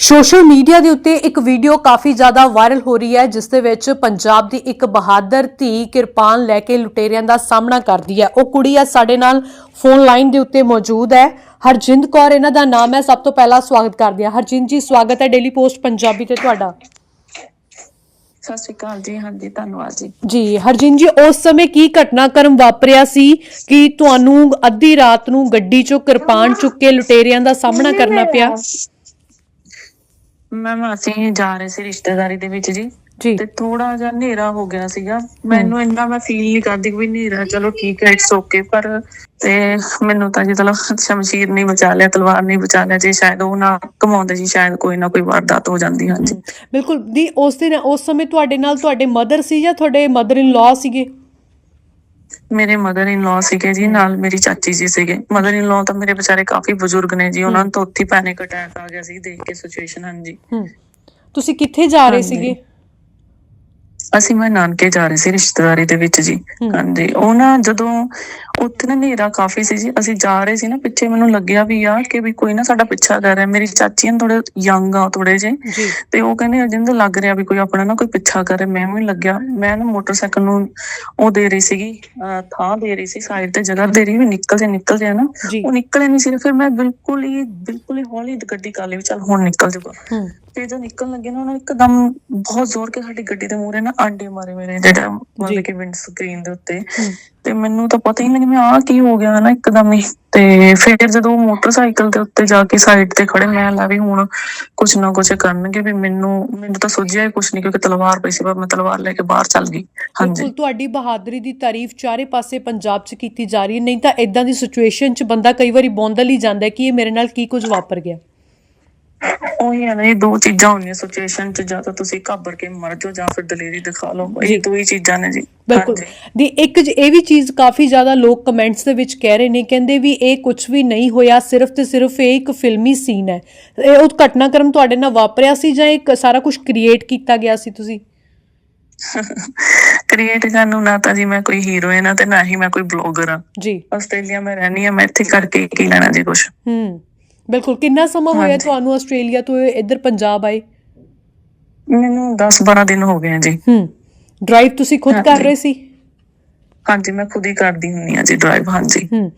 Social media ਦੇ ਉੱਤੇ ਇੱਕ ਵੀਡੀਓ ਕਾਫੀ ਜ਼ਿਆਦਾ ਵਾਇਰਲ ਹੋ ਰਹੀ ਹੈ ਜਿਸ ਦੇ ਵਿੱਚ ਪੰਜਾਬ ਦੀ ਇੱਕ ਬਹਾਦਰ ਧੀ ਕਿਰਪਾਨ ਲੈ ਕੇ ਲੁਟੇਰਿਆਂ ਦਾ ਸਾਹਮਣਾ ਕਰਦੀ ਹੈ। ਉਹ ਕੁੜੀ ਆ ਸਾਡੇ ਨਾਲ ਫੋਨ ਲਾਈਨ ਦੇ ਉੱਤੇ ਮੌਜੂਦ ਹੈ। ਹਰਜਿੰਦ ਕੌਰ ਇਹਨਾਂ ਦਾ ਨਾਮ ਹੈ। ਸਭ ਤੋਂ ਪਹਿਲਾਂ ਸਵਾਗਤ ਕਰਦੀ ਹਾਂ। ਹਰਜਿੰਦ ਜੀ ਸਵਾਗਤ ਹੈ ਡੇਲੀ ਪੋਸਟ ਪੰਜਾਬੀ ਤੇ ਤੁਹਾਡਾ। ਸਤਿ ਸ਼੍ਰੀ ਅਕਾਲ ਜੀ। ਹਾਂਜੀ ਧੰਨਵਾਦ ਜੀ। ਜੀ ਹਰਜਿੰਦ ਜੀ ਉਸ ਸਮੇਂ ਕੀ ਘਟਨਾਕ੍ਰਮ ਵਾਪਰਿਆ ਸੀ ਕਿ ਤੁਹਾਨੂੰ ਅੱਧੀ ਰਾਤ ਨੂੰ ਗੱਡੀ 'ਚੋਂ ਕਿਰਪਾਨ ਚੁੱਕ ਕੇ ਲੁਟੇਰਿਆਂ ਦਾ ਸਾਹਮਣਾ ਕਰਨਾ ਪਿਆ? ਮੈਮ ਅਸੀਂ ਜਾ ਰਹੇ ਸੀ ਰਿਸ਼ਤੇਦਾਰੀ ਦੇ ਵਿੱਚ ਜੀ। ਜੀ। ਤੇ ਥੋੜਾ ਜਿਹਾ ਹਨੇਰਾ ਹੋ ਗਿਆ ਸੀਗਾ। ਮੈਨੂੰ ਇੰਨਾ ਮੈਂ ਫੀਲ ਨਹੀਂ ਕਰਦੀ ਵੀ ਹਨੇਰਾ ਚਲੋ ਠੀਕ ਹੈ ਇਟਸ ਓਕੇ ਪਰ ਤੇ ਮੈਨੂੰ ਤਾਂ ਜੀ ਚਲੋ ਸ਼ਮਸ਼ੀਰ ਨਹੀਂ ਬਚਾ ਲਿਆ ਤਲਵਾਰ ਨਹੀਂ ਬਚਾ ਲਿਆ ਜੀ ਸ਼ਾਇਦ ਉਹ ਨਾ ਕਮਾਉਂਦੇ ਜੀ ਸ਼ਾਇਦ ਕੋਈ ਨਾ ਕੋਈ ਵਾਰਦਾਤ ਹੋ ਜਾਂਦੀ ਹਾਂਜੀ। ਬਿਲਕੁਲ ਦੀ ਉਸ ਦਿਨ ਉਸ ਸਮੇਂ ਤੁਹਾਡੇ ਨਾਲ ਤੁਹਾਡੇ ਮਦਰ ਸੀ ਜਾਂ ਤੁਹਾਡੇ ਮਦਰ ਇਨ ਲਾ ਸੀਗੇ? ਮੇਰੇ ਮਦਰ ਇਨ ਲਾ ਸੀਗੇ ਜੀ ਨਾਲ ਮੇਰੀ ਚਾਚੀ ਜੀ ਸੀਗੇ। ਮਦਰ ਇਨ ਲਾ ਤਾਂ ਮੇਰੇ ਵਿਚਾਰੇ ਕਾਫੀ ਬਜ਼ੁਰਗ ਨੇ ਜੀ ਉਹਨਾਂ ਨੂੰ ਤਾਂ ਉੱਥੇ ਪੈਨਿਕ ਅਟੈਕ ਆ ਗਿਆ ਸੀ ਦੇਖ ਕੇ ਸਿਚੁਏਸ਼ਨ ਹਾਂਜੀ। ਹੂੰ। ਤੁਸੀਂ ਕਿੱਥੇ ਜਾ ਰਹੇ ਹਾਂਜੀ। ਸੀਗੇ? ਅਸੀਂ ਮੈਂ ਨਾਨਕੇ ਜਾ ਰਹੇ ਸੀ ਰਿਸ਼ਤੇਦਾਰੀ ਦੇ ਵਿੱਚ ਜੀ। ਹਾਂਜੀ ਉਹ ਨਾ ਜਦੋਂ ਉੱਥੇ ਨਾ ਹਨੇਰਾ ਕਾਫੀ ਸੀ ਜੀ ਅਸੀਂ ਜਾ ਰਹੇ ਸੀ ਨਾ ਪਿੱਛੇ ਮੈਨੂੰ ਲੱਗਿਆ ਵੀ ਯਾਰ ਕਿ ਵੀ ਕੋਈ ਨਾ ਸਾਡਾ ਪਿੱਛਾ ਕਰ ਰਿਹਾ ਮੇਰੀ ਚਾਚੀ ਨੇ ਥੋੜੇ ਯੰਗ ਆ ਥੋੜੇ ਜੇ। ਤੇ ਉਹ ਕਹਿੰਦੇ ਅਜਿੰਦ ਲੱਗ ਰਿਹਾ ਵੀ ਕੋਈ ਆਪਣਾ ਨਾ ਕੋਈ ਪਿੱਛਾ ਕਰ ਰਿਹਾ ਮੈਂ ਵੀ ਲੱਗਿਆ। ਮੈਂ ਨਾ ਮੋਟਰਸਾਈਕਲ ਨੂੰ ਉਹ ਦੇ ਰਹੀ ਸੀਗੀ ਥਾਂ ਦੇ ਰਹੀ ਸੀ ਸਾਈਡ ਤੇ ਜਗ੍ਹਾ ਦੇ ਰਹੀ ਵੀ ਨਿਕਲ ਜਾ ਨਿਕਲ ਜਾ। ਨਾ ਉਹ ਨਿਕਲੇ ਨਹੀਂ ਸੀ ਫਿਰ ਮੈਂ ਬਿਲਕੁਲ ਹੀ ਬਿਲਕੁਲ ਹੀ ਹੌਲੀ ਗੱਡੀ ਕਰ ਲਈ ਚੱਲ ਹੁਣ ਨਿਕਲ ਜਾਊਗਾ। ਹੂੰ। ਤੇ ਜਦੋਂ ਨਿਕਲਣ ਲੱਗੇ ਨਾ ਉਹਨਾਂ ਇੱਕਦਮ ਬਹੁਤ ਜ਼ੋਰ ਕੇ ਸਾਡੀ ਗੱਡੀ ਦੇ ਮੂਹਰੇ ਨਾ ਆਂਡੇ ਮਾਰੇ ਮੇਰੇ ਜਿਹੜਾ। ਮਤਲਬ ਕਿ ਵਿੰਡ ਸਕਰੀਨ ਦੇ ਉੱਤੇ। ਤੇ ਮੈਨੂੰ ਤਾਂ ਪਤਾ ਹੀ ਨਹੀਂ ਲੱਗਿਆ ਆ ਕੀ ਹੋ ਗਿਆ ਨਾ ਇੱਕਦਮ ਹੀ। ਤੇ ਫਿਰ ਜਦੋਂ ਮੋਟਰਸਾਈਕਲ ਦੇ ਉੱਤੇ ਜਾ ਕੇ ਸਾਈਡ ਤੇ ਖੜੇ ਮੈਂ ਲਾ ਵੀ ਹੁਣ ਕੁਛ ਨਾ ਕੁਛ ਕਰਨਗੇ ਵੀ ਮੈਨੂੰ ਮੈਨੂੰ ਤਾਂ ਸੋਝਿਆ ਹੀ ਕੁਛ ਨਹੀਂ ਕਿਉਂਕਿ ਤਲਵਾਰ ਪਈ ਸੀ ਪਰ ਮੈਂ ਤਲਵਾਰ ਲੈ ਕੇ ਬਾਹਰ ਚੱਲ ਗਈ। ਹਾਂਜੀ। ਤੁਹਾਡੀ ਬਹਾਦਰੀ ਦੀ ਤਾਰੀਫ ਚਾਰੇ ਪਾਸੇ ਪੰਜਾਬ 'ਚ ਕੀਤੀ ਜਾ ਰਹੀ ਨਹੀਂ ਤਾਂ ਇਦਾਂ ਦੀ ਸਿਚੁਏਸ਼ਨ 'ਚ ਬੰਦਾ ਕਈ ਵਾਰੀ ਬੌਂਦਲ ਹੀ ਜਾਂਦਾ ਕਿ ਇਹ ਮੇਰੇ ਨਾਲ ਕੀ ਕੁਝ ਵਾਪਰ ਗਿਆ। ਉਹੀ ਹੈ ਨਾ ਇਹ ਦੋ ਚੀਜ਼ਾਂ ਹੁੰਦੀਆਂ ਸਿਚੁਏਸ਼ਨ ਚ ਜਾਂ ਤਾਂ ਤੁਸੀਂ ਘਾਬਰ ਕੇ ਮਰ ਜਾਓ ਜਾਂ ਫਿਰ ਦਲੇਰੀ ਦਿਖਾ ਲਓ। ਇਹ ਦੋ ਹੀ ਚੀਜ਼ਾਂ ਨੇ ਜੀ। ਬਿਲਕੁਲ। ਦੀ ਇੱਕ ਇਹ ਵੀ ਚੀਜ਼ ਕਾਫੀ ਜ਼ਿਆਦਾ ਲੋਕ ਕਮੈਂਟਸ ਦੇ ਵਿੱਚ ਕਹਿ ਰਹੇ ਨੇ ਕਹਿੰਦੇ ਵੀ ਇਹ ਕੁਝ ਵੀ ਨਹੀਂ ਹੋਇਆ ਸਿਰਫ ਤੇ ਸਿਰਫ ਇਹ ਇੱਕ ਫਿਲਮੀ ਸੀਨ ਹੈ। ਇਹ ਉਹ ਘਟਨਾਕ੍ਰਮ ਤੁਹਾਡੇ ਨਾਲ ਵਾਪਰਿਆ ਸੀ ਜਾਂ ਇਹ ਸਾਰਾ ਕੁਝ ਕ੍ਰੀਏਟ ਕੀਤਾ ਗਿਆ ਸੀ ਤੁਸੀਂ? ਕ੍ਰੀਏਟ ਕਰਨ ਨੂੰ ਨਾ ਤਾਂ ਜੀ ਮੈਂ ਕੋਈ ਹੀਰੋਇਨ ਆ ਤੇ ਨਾ ਹੀ ਮੈਂ ਕੋਈ ਬਲੌਗਰ ਆ। ਜੀ। ਆਸਟ੍ਰੇਲੀਆ ਮੈਂ ਰਹਿਣੀ ਆ ਮੈਂ ਇੱਥੇ ਕਰਕੇ ਕੀ ਲੈਣਾ ਜੀ ਕੁਛ। ਹੂੰ। ਬਿਲਕੁਲ ਕਿੰਨਾ ਸਮਾਂ ਹੋਇਆ। ਤੁਹਾਨੂੰ ਆਸਟ੍ਰੇਲੀਆ ਤੋਂ ਇੱਧਰ ਪੰਜਾਬ ਆਏ? ਮੈਨੂੰ 10 12 ਦਿਨ ਹੋ ਗਏ ਆ ਜੀ। ਹੂੰ ਡਰਾਈਵ ਤੁਸੀਂ ਖੁਦ ਕਰ। ਰਹੇ ਸੀ? ਹਾਂਜੀ ਮੈਂ ਖੁਦ ਹੀ ਕਰਦੀ ਹੁੰਨੀ ਆ ਜੀ ਡਰਾਈਵ ਹਾਂਜੀ। ਹੂੰ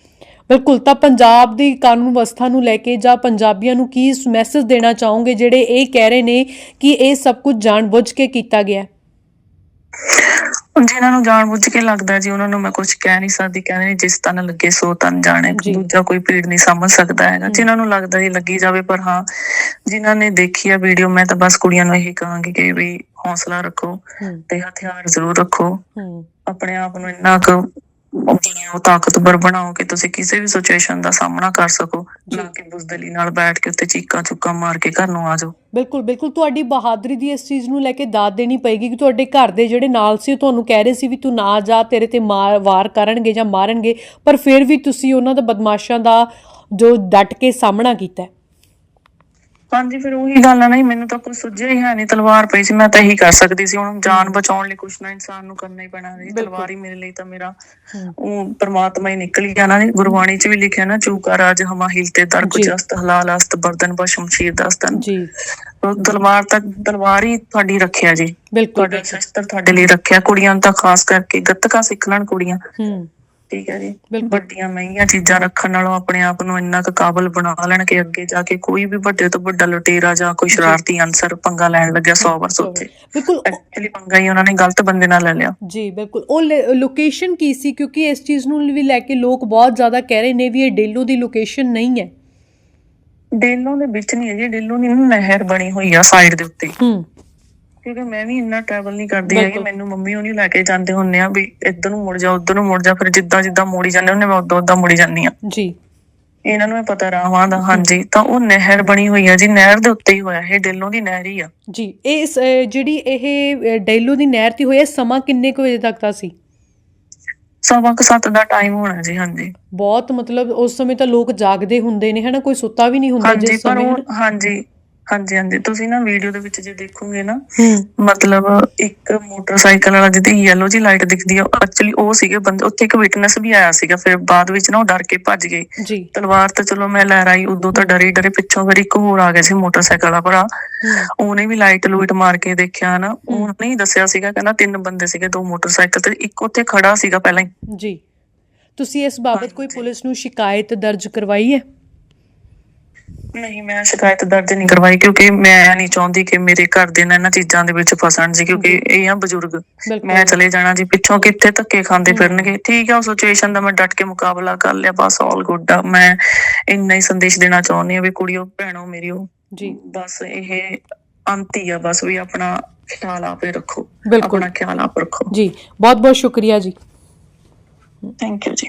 ਬਿਲਕੁਲ ਤਾਂ ਪੰਜਾਬ ਦੀ ਕਾਨੂੰਨ ਵਿਵਸਥਾ ਨੂੰ ਲੈ ਕੇ ਜਾਂ ਪੰਜਾਬੀਆਂ ਨੂੰ ਕੀ ਮੈਸੇਜ ਦੇਣਾ ਚਾਹੋਗੇ ਜਿਹੜੇ ਇਹ ਕਹਿ ਰਹੇ ਨੇ ਕਿ ਇਹ ਸਭ ਕੁਝ ਜਾਣਬੁੱਝ ਕੇ ਕੀਤਾ ਗਿਆ? ਹੈ? ਜਿਨ੍ਹਾਂ ਨੂੰ ਜਾਣਬੁੱਝ ਕੇ ਲੱਗਦਾ ਜੀ ਉਹਨਾਂ ਨੂੰ ਮੈਂ ਕੁਝ ਕਹਿ ਨਹੀਂ ਸਕਦੀ ਕਹਿੰਦੇ ਨੇ ਜਿਸ ਤਨ ਲੱਗੇ ਸੋ ਤਨ ਜਾਣੇ। ਦੂਜਾ ਕੋਈ ਪੀੜ ਨਹੀਂ ਸਮਝ ਸਕਦਾ ਹੈਗਾ ਜਿਨ੍ਹਾਂ ਨੂੰ ਲੱਗਦਾ ਜੀ ਲੱਗੀ ਜਾਵੇ ਪਰ ਹਾਂ ਜਿਨ੍ਹਾਂ ਨੇ ਦੇਖੀ ਆ ਵੀਡੀਓ ਮੈਂ ਤਾਂ ਬਸ ਕੁੜੀਆਂ ਨੂੰ ਇਹੀ ਕਹਾਂਗੀ ਕਿ ਵੀ ਹੌਸਲਾ ਰੱਖੋ ਤੇ ਹਥਿਆਰ ਜ਼ਰੂਰ ਰੱਖੋ ਆਪਣੇ ਆਪ ਨੂੰ ਇੰਨਾ ਕੁ ਬਣਾਓ ਤਾਕਤਵਰ ਬਣਾਓ ਕਿ ਤੁਸੀਂ ਕਿਸੇ ਵੀ ਸਿਚੁਏਸ਼ਨ ਦਾ ਸਾਹਮਣਾ ਕਰ ਸਕੋ। ਨਾ ਕਿ ਬੁਜ਼ਦਲੀ ਨਾਲ ਬੈਠ ਕੇ ਉੱਤੇ ਚੀਕਾਂ ਚੁੱਕਾਂ ਮਾਰ ਕੇ ਘਰ ਨੂੰ ਆ ਜਾਓ ਬਿਲਕੁਲ ਬਿਲਕੁਲ ਤੁਹਾਡੀ ਬਹਾਦਰੀ ਦੀ ਇਸ ਚੀਜ਼ ਨੂੰ ਲੈ ਕੇ ਦਾਦ ਦੇਣੀ ਪਏਗੀ ਕਿ ਤੁਹਾਡੇ ਘਰ ਦੇ ਜਿਹੜੇ ਨਾਲ ਸੀ ਉਹ ਤੁਹਾਨੂੰ ਕਹਿ ਰਹੇ ਸੀ ਵੀ ਤੂੰ ਨਾ ਜਾ ਤੇਰੇ ਤੇ ਮਾਰ ਵਾਰ ਕਰਨਗੇ ਜਾਂ ਮਾਰਨਗੇ ਪਰ ਫਿਰ ਵੀ ਤੁਸੀਂ ਉਹਨਾਂ ਦਾ ਬਦਮਾਸ਼ਾਂ ਦਾ ਜੋ ਡਟ ਕੇ ਸਾਹਮਣਾ ਕੀਤਾ। ਹਾਂਜੀ ਫਿਰ ਉਹੀ ਗੱਲ ਆ ਨਾ ਜੀ, ਮੈਨੂੰ ਤਾਂ ਕੁਝ ਸੁਝਿਆ ਹੀ ਹੈ ਨਹੀਂ ਤਲਵਾਰ ਪਈ ਸੀ ਮੈਂ ਤਾਂ ਇਹੀ ਕਰ ਸਕਦੀ ਸੀ ਹੁਣ ਜਾਨ ਬਚਾਉਣ ਲਈ ਕੁਛ ਨਾ ਇਨਸਾਨ ਨੂੰ ਕਰਨਾ ਹੀ ਪੈਣਾ ਬਿਲਕੁਲ। ਤਲਵਾਰ ਹੀ ਮੇਰੇ ਲਈ ਤਾਂ ਮੇਰਾ ਉਹ ਪ੍ਰਮਾਤਮਾ ਹੀ ਨਿਕਲ ਗਿਆ ਨਾ ਗੁਰਬਾਣੀ ਚ ਵੀ ਲਿਖਿਆ ਨਾ ਚੂਕਾ ਰਾਜ ਹਮਾ ਹਿਲਤੇ ਦਰ ਕੁਝ ਜੀ। ਅਸਤ ਹਲਾਲ ਅਸਤ ਬਰਦਨ ਬਾ ਸ਼ਮਸ਼ੀਰ ਦਸਤਨ ਜੀ। ਤਲਵਾਰ ਤਾਂ ਤਲਵਾਰ ਹੀ ਤੁਹਾਡੀ ਰੱਖਿਆ ਜੀ। ਬਿਲਕੁਲ ਤੁਹਾਡਾ ਸ਼ਸਤਰ ਤੁਹਾਡੇ ਲਈ ਰੱਖਿਆ ਕੁੜੀਆਂ ਨੂੰ ਤਾਂ ਖਾਸ ਕਰਕੇ ਗੱਤਕਾ ਸਿੱਖ ਲੈਣ ਕੁੜੀਆਂ। ਹੂੰ। ਠੀਕ ਹੈ ਜੀ ਵੱਡੀਆਂ ਮਹਿੰਗੀਆਂ ਚੀਜ਼ਾਂ ਰੱਖਣ ਨਾਲੋਂ ਆਪਣੇ ਆਪ ਨੂੰ ਇੰਨਾ ਕੁ ਕਾਬਲ ਬਣਾ ਲੈਣ ਕਿ ਅੱਗੇ ਜਾ ਕੇ। ਕੋਈ ਵੀ ਵੱਡੇ ਤੋਂ ਵੱਡਾ ਲੁਟੇਰਾ ਜਾਂ ਕੋਈ ਸ਼ਰਾਰਤੀ ਅਨਸਰ ਪੰਗਾ ਲੈਣ ਲੱਗਿਆ 100 ਵਾਰ ਸੋਚੇ ਬਿਲਕੁਲ। ਐਕਚੁਅਲੀ ਪੰਗਾ ਹੀ ਉਹਨਾਂ ਨੇ ਗਲਤ ਬੰਦੇ ਨਾਲ ਲੈ ਲਿਆ। ਜੀ ਬਿਲਕੁਲ। ਉਹ ਲੋਕੇਸ਼ਨ ਕੀ ਸੀ? ਕਿਉਂਕਿ ਇਸ ਚੀਜ਼ ਨੂੰ ਵੀ ਲੈ ਕੇ ਲੋਕ ਬਹੁਤ ਜ਼ਿਆਦਾ ਕਹਿ ਰਹੇ ਨੇ ਵੀ ਇਹ ਡੇਲੋ ਦੀ ਲੋਕੇਸ਼ਨ ਨਹੀਂ ਹੈ। ਡੇਲੋਂ ਦੇ ਵਿੱਚ ਨਹੀਂ ਹੈ ਜੀ ਡੇਲੋਂ ਦੀ ਨਾ ਨਹਿਰ ਬਣੀ ਹੋਈ ਆ ਸਾਈਡ ਦੇ ਉੱਤੇ। ਹੂੰ। ਕਿਉਂਕਿ ਮੈਂ ਵੀ ਇੰਨਾ ਟਰੈਵਲ ਨਹੀਂ ਕਰਦੀ ਹੈਗੀ ਬਿਲਕੁਲ। ਮੈਨੂੰ ਮੰਮੀ ਉਹਨੀ ਲੈ ਕੇ ਜਾਂਦੇ ਹੁੰਨੇ ਆ ਵੀ ਇੱਧਰ ਨੂੰ ਮੁੜ ਜਾ ਉੱਧਰ ਨੂੰ ਮੁੜ ਜਾ ਫਿਰ ਜਿੱਦਾਂ ਜਿੱਦਾਂ ਮੋੜੀ ਜਾਂਦੇ ਹੁੰਨੇ ਮੈਂ ਉਦਾਂ ਉਦਾਂ ਮੁੜੀ ਜਾਂਦੀ ਆ ਜੀ। ਇਹਨਾਂ ਨੂੰ ਇਹ ਪਤਾ ਰਾਹਾਂ ਦਾ ਹਾਂਜੀ। ਤਾਂ ਉਹ ਨਹਿਰ ਬਣੀ ਹੋਈ ਆ ਜੀ ਨਹਿਰ ਦੇ ਉੱਤੇ ਹੀ ਹੋਇਆ ਇਹ ਡੇਲੋਂ ਦੀ ਨਹਿਰ ਹੀ ਆ। ਜੀ ਇਹ ਅਹ ਜਿਹੜੀ ਇਹ ਅਹ, ਡੇਲੋ ਦੀ ਨਹਿਰ ਤੇ ਹੋਇਆ ਸਮਾਂ ਕਿੰਨੇ ਕੁ ਵਜੇ ਤੱਕ ਦਾ ਸੀ? ਸਵਾ ਕੁ ਸੱਤ ਦਾ ਟਾਈਮ ਹੋਣਾ ਜੀ ਹਾਂਜੀ। ਬਹੁਤ ਮਤਲਬ ਉਸ ਸਮੇਂ ਤਾਂ ਲੋਕ ਜਾਗਦੇ ਹੁੰਦੇ ਨੇ ਹਨਾ? ਕੋਈ ਸੁੱਤਾ ਵੀ ਨਹੀਂ ਹੁੰਦਾ ਹਾਂਜੀ ਜਿਸ ਪਰ ਸਮੇਂ ਉਹ। ਹਾਂਜੀ। ਹਾਂਜੀ ਹਾਂਜੀ। ਤੁਸੀਂ ਨਾ ਵੀਡੀਓ ਦੇ ਵਿੱਚ ਜੇ ਦੇਖੋਗੇ ਨਾ ਮਤਲਬ ਇੱਕ ਮੋਟਰਸਾਈਕਲ ਵਾਲਾ ਜਿਹਦੀ ਯੈਲੋ ਜੀ ਲਾਈਟ ਦਿਖਦੀ ਆ ਐਕਚੁਅਲੀ ਉਹ ਸੀਗੇ ਬੰਦੇ ਉੱਥੇ ਇੱਕ ਵਿਟਨੈਸ ਵੀ ਆਇਆ ਸੀਗਾ। ਫਿਰ ਬਾਅਦ ਵਿੱਚ ਨਾ ਉਹ ਡਰ ਕੇ ਭੱਜ ਗਏ। ਤਲਵਾਰ ਤਾਂ ਚਲੋ ਮੈਂ ਲੈ ਆਈ ਉਦੋਂ ਤਾਂ ਡਰੀ ਡਰੇ ਪਿੱਛੋਂ ਫਿਰ ਇੱਕ ਹੋਰ ਆ ਗਿਆ ਸੀ ਮੋਟਰਸਾਈਕਲ ਵਾਲਾ ਭਰਾ। ਉਹਨੇ ਵੀ ਲਾਈਟ ਲੂਈਟ ਮਾਰ ਕੇ ਦੇਖਿਆ ਨਾ। ਉਹਨੇ ਹੀ ਦੱਸਿਆ ਸੀਗਾ ਕਹਿੰਦਾ ਤਿੰਨ ਬੰਦੇ ਸੀਗੇ ਦੋ ਮੋਟਰਸਾਈਕਲ ਤੇ ਇੱਕ ਉੱਥੇ ਖੜਾ ਸੀਗਾ ਪਹਿਲਾਂ ਹੀ। ਜੀ। ਤੁਸੀਂ ਇਸ ਬਾਬਤ ਕੋਈ ਪੁਲਿਸ ਨੂੰ ਸ਼ਿਕਾਇਤ ਦਰਜ ਕਰਵਾਈ ਹੈ? ਨਹੀਂ ਮੈਂ ਸ਼ਿਕਾਇਤ ਦਰਜ ਨਹੀਂ ਕਰਵਾਈ ਕਿਉਂਕਿ ਮੈਂ ਨਹੀਂ ਚਾਹੁੰਦੀ ਕਿ ਮੇਰੇ ਘਰ ਦੇ ਨਾ ਇਹਨਾਂ ਚੀਜ਼ਾਂ ਦੇ ਵਿੱਚ ਫਸਣ ਜੀ ਕਿਉਂਕਿ ਇਹ ਆ ਬਜ਼ੁਰਗ। ਮੈਂ ਚਲੇ ਜਾਣਾ ਜੀ ਪਿੱਛੋਂ ਕਿੱਥੇ ਧੱਕੇ ਖਾਂਦੇ ਫਿਰਨਗੇ। ਠੀਕ ਆ ਉਹ ਸਿਚੁਏਸ਼ਨ ਦਾ ਮੈਂ ਡਟ ਕੇ ਮੁਕਾਬਲਾ ਕਰ ਲਿਆ ਬਸ ਆਲ ਗੁੱਡ ਆ। ਮੈਂ ਇੰਨਾ ਹੀ ਸੰਦੇਸ਼ ਦੇਣਾ ਚਾਹੁੰਦੀ ਆ ਵੀ ਕੁੜੀਓ ਭੈਣੋ ਮੇਰੀਓ ਜੀ। ਬਸ ਇਹ ਅੰਤ ਆ ਬਸ ਵੀ ਆਪਣਾ ਖਿਆਲ ਆਪੇ ਰੱਖੋ। ਆਪਣਾ ਖਿਆਲ ਆਪ ਰੱਖੋ। ਜੀ ਬਹੁਤ ਬਹੁਤ ਸ਼ੁਕਰੀਆ ਜੀ। ਥੈਂਕ ਯੂ ਜੀ।